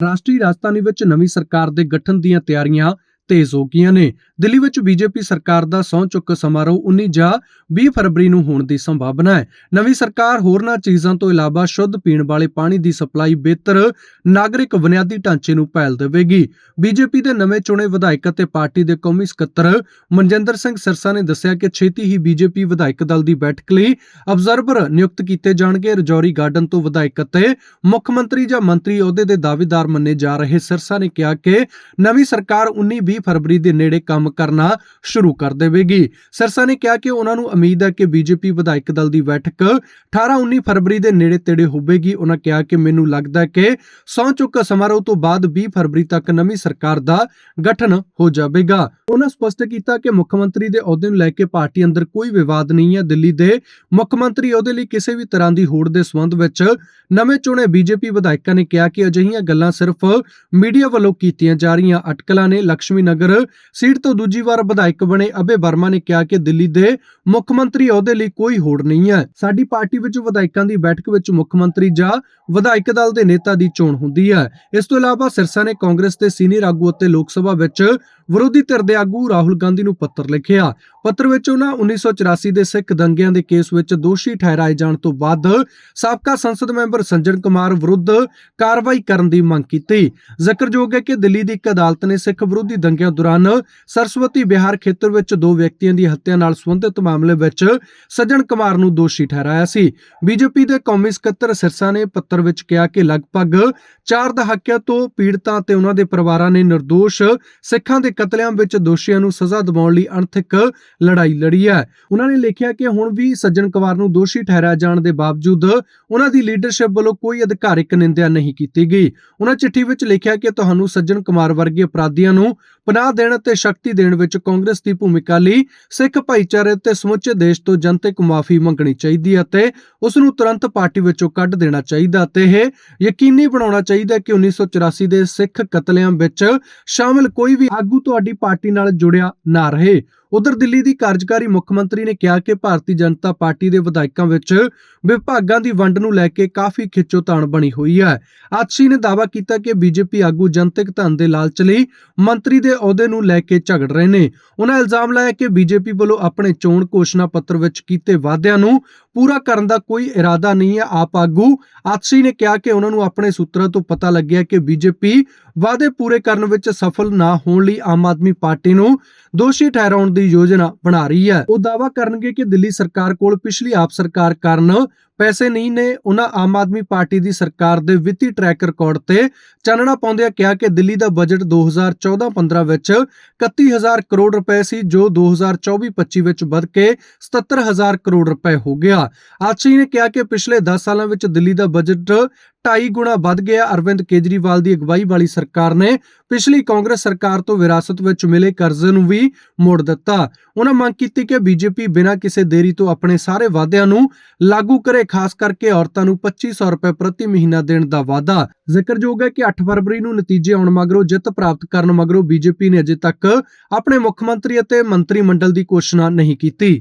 ਰਾਸ਼ਟਰੀ ਰਾਜਧਾਨੀ ਵਿੱਚ ਨਵੀਂ ਸਰਕਾਰ ਦੇ ਗਠਨ ਦੀਆਂ ਤਿਆਰੀਆਂ ਤੇਜ਼ ਹੋ ਗਈਆਂ ਨੇ। ਦਿੱਲੀ ਵਿੱਚ ਬੀਜੇਪੀ ਸਰਕਾਰ ਦਾ ਸਹੁੰ ਚੁੱਕ ਸਮਾਰੋਹ 19 ਜਾਂ 20 ਫਰਵਰੀ ਨੂੰ ਹੋਣ ਦੀ ਸੰਭਾਵਨਾ ਹੈ। ਨਵੀਂ ਸਰਕਾਰ ਹੋਰਨਾਂ ਚੀਜ਼ਾਂ ਤੋਂ ਇਲਾਵਾ ਸ਼ੁੱਧ ਪੀਣ ਵਾਲੇ ਪਾਣੀ ਦੀ ਸਪਲਾਈ ਬਿਹਤਰ, ਨਾਗਰਿਕ ਬੁਨਿਆਦੀ ਢਾਂਚੇ ਨੂੰ ਪਹਿਲ ਦੇਵੇਗੀ। ਬੀਜੇਪੀ ਦੇ ਨਵੇਂ ਚੁਣੇ ਵਿਧਾਇਕ ਅਤੇ ਪਾਰਟੀ ਦੇ ਕੌਮੀ ਸਕੱਤਰ ਮਨਜਿੰਦਰ ਸਿੰਘ ਸਿਰਸਾ ਨੇ ਦੱਸਿਆ ਕਿ ਛੇਤੀ ਹੀ ਬੀਜੇਪੀ ਵਿਧਾਇਕ ਦਲ ਦੀ ਬੈਠਕ ਲਈ ਅਬਜ਼ਰਵਰ ਨਿਯੁਕਤ ਕੀਤੇ ਜਾਣਗੇ। ਰਜੌਰੀ ਗਾਰਡਨ ਤੋਂ ਵਿਧਾਇਕ ਅਤੇ ਮੁੱਖ ਮੰਤਰੀ ਜਾਂ ਮੰਤਰੀ ਅਹੁਦੇ ਦੇ ਦਾਅਵੇਦਾਰ ਮੰਨੇ ਜਾ ਰਹੇ। ਸਿਰਸਾ ਨੇ ਕਿਹਾ ਕਿ ਨਵੀਂ ਸਰਕਾਰ 19-20 ਫਰਵਰੀ ਦੇ ਨੇੜੇ ਕੰਮ ਕਰਨਾ ਸ਼ੁਰੂ ਕਰ ਦੇਵੇਗੀ। ਸਿਰਸਾ ਨੇ ਕਿਹਾ ਕਿ ਉਹਨਾਂ ਨੂੰ ਉਮੀਦ ਹੈ ਕਿ ਬੀਜੇਪੀ ਵਿਧਾਇਕ ਦਲ ਦੀ ਬੈਠਕ 18-19 ਫਰਵਰੀ ਦੇ ਨੇੜੇ ਤੇੜੇ ਹੋਵੇਗੀ। ਉਹਨਾਂ ਕਿਹਾ ਕਿ ਮੈਨੂੰ ਲੱਗਦਾ ਹੈ ਕਿ ਸਹੁੰ ਚੁੱਕ ਸਮਾਰੋਹ ਤੋਂ ਬਾਅਦ 20 ਫਰਵਰੀ ਤੱਕ ਨਵੀਂ ਸਰਕਾਰ ਦਾ ਗਠਨ ਹੋ ਜਾਵੇਗਾ। ਉਹਨਾਂ ਸਪਸ਼ਟ ਕੀਤਾ ਕਿ ਮੁੱਖ ਮੰਤਰੀ ਦੇ ਅਹੁਦੇ ਨੂੰ ਲੈ ਕੇ ਪਾਰਟੀ ਅੰਦਰ ਕੋਈ ਵਿਵਾਦ ਨਹੀਂ ਹੈ। ਦਿੱਲੀ ਦੇ ਮੁੱਖ ਮੰਤਰੀ ਅਹੁਦੇ ਲਈ ਕਿਸੇ ਵੀ ਤਰ੍ਹਾਂ ਦੀ ਹੋੜ ਦੇ ਸੰਬੰਧ ਵਿੱਚ ਨਵੇਂ ਚੁਣੇ ਬੀਜੇਪੀ ਵਿਧਾਇਕਾਂ ਨੇ ਕਿਹਾ ਕਿ ਅਜਿਹੀਆਂ ਗੱਲਾਂ ਸਿਰਫ ਮੀਡੀਆ ਵੱਲੋਂ ਕੀਤੀਆਂ ਜਾ ਰਹੀਆਂ। ਅਟਕਲਾਂ ਨੇ ਲక్ష్ਮੀ ਨਗਰ, ਸੀਟ ਤੋਂ ਦੂਜੀ ਵਾਰ ਵਿਧਾਇਕ ਬਣੇ ਅਬੇ ਵਰਮਾ ਨੇ ਕਿਹਾ ਕਿ ਦਿੱਲੀ ਦੇ ਮੁੱਖ ਮੰਤਰੀ ਅਹੁਦੇ ਲਈ ਕੋਈ ਹੋੜ ਨਹੀਂ ਹੈ। ਸਾਡੀ ਪਾਰਟੀ ਵਿੱਚ ਵਿਧਾਇਕਾਂ ਦੀ ਬੈਠਕ ਵਿੱਚ ਮੁੱਖ ਮੰਤਰੀ ਜਾਂ ਵਿਧਾਇਕ ਦਲ ਦੇ ਨੇਤਾ ਦੀ ਚੋਣ ਹੁੰਦੀ ਹੈ। ਇਸ ਤੋਂ ਇਲਾਵਾ ਸਿਰਸਾ ਨੇ ਕਾਂਗਰਸ ਦੇ ਸੀਨੀਅਰ ਆਗੂ ਅਤੇ ਲੋਕ ਸਭਾ ਵਿੱਚ ਵਿਰੋਧੀ ਧਿਰ ਦੇ ਆਗੂ ਰਾਹੁਲ ਗਾਂਧੀ ਨੂੰ ਪੱਤਰ ਲਿਖਿਆ। ਪੱਤਰ ਵਿੱਚ ਉਹਨਾਂ 1984 ਦੇ ਸਿੱਖ ਦੰਗਿਆਂ ਦੇ ਕੇਸ ਵਿੱਚ ਦੋਸ਼ੀ ਠਹਿਰਾਏ ਜਾਣ ਤੋਂ ਬਾਅਦ ਸਾਬਕਾ ਸੰਸਦ ਮੈਂਬਰ ਸੰਜਨ ਕੁਮਾਰ ਵਿਰੁੱਧ ਕਾਰਵਾਈ ਕਰਨ ਦੀ ਮੰਗ ਕੀਤੀ। ਜ਼ਿਕਰਯੋਗ ਹੈ ਕਿ ਦਿੱਲੀ ਦੀ ਇੱਕ ਅਦਾਲਤ ਨੇ ਸਿੱਖ ਵਿਰੋਧੀ ਦੰਗਿਆਂ ਦੌਰਾਨ ਸਰਸਵਤੀ ਬਿਹਾਰ ਖੇਤਰ ਵਿੱਚ ਦੋ ਵਿਅਕਤੀਆਂ ਦੀ ਹੱਤਿਆ ਨਾਲ ਸੰਬੰਧਿਤ ਮਾਮਲੇ ਵਿੱਚ ਸੱਜਣ ਕੁਮਾਰ ਨੂੰ ਦੋਸ਼ੀ ਠਹਿਰਾਇਆ ਸੀ। ਬੀਜੇਪੀ ਦੇ ਕੌਮੀ ਸਕੱਤਰ ਸਿਰਸਾ ਨੇ ਪੱਤਰ ਵਿੱਚ ਕਿਹਾ ਕਿ ਲਗਭਗ 4 ਦਹਾਕਿਆਂ ਤੋਂ ਪੀੜਤਾਂ ਤੇ ਉਹਨਾਂ ਦੇ ਪਰਿਵਾਰਾਂ ਨੇ ਨਿਰਦੋਸ਼ ਸਿੱਖਾਂ ਦੇ ਕਤਲੇਆਮ ਵਿੱਚ ਦੋਸ਼ੀਆਂ ਨੂੰ ਸਜ਼ਾ ਦਿਵਾਉਣ ਲਈ ਅਣਥਿਕ ਲੜਾਈ ਲੜੀ ਹੈ। ਉਹਨਾਂ ਨੇ ਲਿਖਿਆ ਕਿ ਹੁਣ ਵੀ ਸੱਜਣ ਕੁਮਾਰ ਨੂੰ ਦੋਸ਼ੀ ਠਹਿਰਾਇਆ ਜਾਣ ਦੇ ਬਾਵਜੂਦ ਉਹਨਾਂ ਦੀ ਲੀਡਰਸ਼ਿਪ ਵੱਲੋਂ ਕੋਈ ਅਧਿਕਾਰਿਕ ਨਿੰਦਿਆ ਨਹੀਂ ਕੀਤੀ ਗਈ। ਉਹਨਾਂ ਚਿੱਠੀ ਵਿੱਚ ਲਿਖਿਆ ਕਿ ਤੁਹਾਨੂੰ ਸੱਜਣ ਕੁਮਾਰ ਵਰਗੇ ਅਪਰਾਧੀਆਂ ਨੂੰ ਪਨਾਹ ਦੇਣ ਅਤੇ ਸ਼ਕਤੀ ਦੇਣ ਵਿੱਚ ਕਾਂਗਰਸ ਦੀ ਭੂਮਿਕਾ ਲਈ ਸਿੱਖ ਭਾਈਚਾਰੇ ਤੇ ਸਮੁੱਚੇ ਦੇਸ਼ ਤੋਂ ਜਨਤਕ ਮਾਫੀ ਮੰਗਣੀ ਚਾਹੀਦੀ ਹੈ ਅਤੇ ਉਸ ਨੂੰ ਤੁਰੰਤ ਪਾਰਟੀ ਵਿੱਚੋਂ ਕੱਢ ਦੇਣਾ ਚਾਹੀਦਾ ਅਤੇ ਇਹ ਯਕੀਨੀ ਬਣਾਉਣਾ ਚਾਹੀਦਾ ਕਿ 1984 ਦੇ ਸਿੱਖ ਕਤਲੇਆਮ ਵਿੱਚ ਸ਼ਾਮਲ ਕੋਈ ਵੀ ਆਗੂ ਤੁਹਾਡੀ ਪਾਰਟੀ ਨਾਲ ਜੁੜਿਆ ਨਾ ਰਹੇ। ਉਧਰ ਦਿੱਲੀ ਦੀ ਕਾਰਜਕਾਰੀ ਮੁੱਖ ਮੰਤਰੀ ਨੇ ਕਿਹਾ ਕਿ ਭਾਰਤੀ ਜਨਤਾ ਪਾਰਟੀ ਦੇ ਵਿਧਾਇਕਾਂ ਵਿੱਚ ਵਿਭਾਗਾਂ ਦੀ ਵੰਡ ਨੂੰ ਲੈ ਕੇ ਕਾਫੀ ਖਿੱਚੋਤਾਣ ਬਣੀ ਹੋਈ ਹੈ। ਆਤਸ਼ੀ ਨੇ ਦਾਅਵਾ ਕੀਤਾ ਕਿ ਬੀਜੇਪੀ ਆਗੂ ਜਨਤਕ ਧਨ ਦੇ ਲਾਲਚ ਲਈ ਮੰਤਰੀ ਦੇ ਅਹੁਦੇ ਨੂੰ ਲੈ ਕੇ ਝਗੜ ਰਹੇ ਨੇ। ਉਹਨਾਂ ਇਲਜ਼ਾਮ ਲਾਇਆ ਕਿ ਬੀਜੇਪੀ ਵੱਲੋਂ ਆਪਣੇ ਚੋਣ ਘੋਸ਼ਣਾ ਪੱਤਰ ਵਿੱਚ ਕੀਤੇ ਵਾਅਦਿਆਂ ਨੂੰ ਪੂਰਾ ਕਰਨ ਦਾ ਕੋਈ ਇਰਾਦਾ ਨਹੀਂ ਹੈ। ਆਪ ਆਗੂ ਆਤਸ਼ੀ ਨੇ ਕਿਹਾ ਕਿ ਉਹਨਾਂ ਨੂੰ ਆਪਣੇ ਸੂਤਰਾਂ ਤੋਂ ਪਤਾ ਲੱਗਿਆ ਕਿ ਬੀਜੇਪੀ ਵਾਅਦੇ ਪੂਰੇ ਕਰਨ ਵਿੱਚ ਸਫਲ ਨਾ ਹੋਣ ਲਈ ਆਮ ਆਦਮੀ ਪਾਰਟੀ ਨੂੰ ਦੋਸ਼ੀ ਠਹਿਰਾਉਣ ਦੀ ਯੋਜਨਾ ਬਣਾ ਰਹੀ ਹੈ। ਉਹ ਦਾਅਵਾ ਕਰਨਗੇ ਕਿ ਦਿੱਲੀ ਸਰਕਾਰ ਕੋਲ ਪਿਛਲੀ ਆਪ ਸਰਕਾਰ ਕਾਰਨ ਪੈਸੇ ਨਹੀਂ ਨੇ, ਉਹਨਾਂ ਆਮ ਆਦਮੀ ਪਾਰਟੀ ਦੀ ਸਰਕਾਰ ਦੇ ਵਿੱਤੀ ਟਰੈਕ ਰਿਕਾਰਡ ਤੇ ਚਾਨਣਾ ਪਾਉਂਦਿਆਂ ਕਿਹਾ ਕਿ ਦਿੱਲੀ ਦਾ ਬਜਟ 2014-15 ਵਿੱਚ 31000 ਕਰੋੜ ਰੁਪਏ ਸੀ, ਜੋ 2024-25 ਵਿੱਚ ਵੱਧ ਕੇ 77000 ਕਰੋੜ ਰੁਪਏ ਹੋ ਗਿਆ। ਆਚੀ ਨੇ ਕਿਹਾ ਕਿ ਪਿਛਲੇ 10 ਸਾਲਾਂ ਵਿੱਚ ਦਿੱਲੀ ਦਾ ਬਜਟ 2.5 ਗੁਣਾ ਵੱਧ ਗਿਆ। ਅਰਵਿੰਦ ਕੇਜਰੀਵਾਲ ਦੀ ਅਗਵਾਈ ਵਾਲੀ ਸਰਕਾਰ ਨੇ ਪਿਛਲੀ ਕਾਂਗਰਸ ਸਰਕਾਰ ਤੋਂ ਵਿਰਾਸਤ ਵਿੱਚ ਮਿਲੇ ਕਰਜ਼ੇ ਨੂੰ ਵੀ ਮੋੜ ਦਿੱਤਾ। ਉਹਨਾਂ ਮੰਗ ਕੀਤੀ ਕਿ ਬੀਜੇਪੀ ਬਿਨਾਂ ਕਿਸੇ ਦੇਰੀ ਤੋਂ ਆਪਣੇ ਸਾਰੇ ਵਾਅਦਿਆਂ ਨੂੰ ਲਾਗੂ ਕਰੇ। ਖਾਸ ਕਰਕੇ ਔਰਤਾਂ ਨੂੰ 2500 ਰੁਪਏ ਪ੍ਰਤੀ ਮਹੀਨਾ ਦੇਣ ਦਾ ਵਾਅਦਾ। ਜ਼ਿਕਰਯੋਗ ਹੈ ਕਿ 8 ਫਰਵਰੀ ਨੂੰ ਨਤੀਜੇ ਆਉਣ ਮਗਰੋਂ ਜਿੱਤ ਪ੍ਰਾਪਤ ਕਰਨ ਮਗਰੋਂ ਬੀਜੇਪੀ ਨੇ ਅਜੇ ਤੱਕ ਆਪਣੇ ਮੁੱਖ ਮੰਤਰੀ ਅਤੇ ਮੰਤਰੀ ਮੰਡਲ ਦੀ ਘੋਸ਼ਣਾ ਨਹੀਂ ਕੀਤੀ।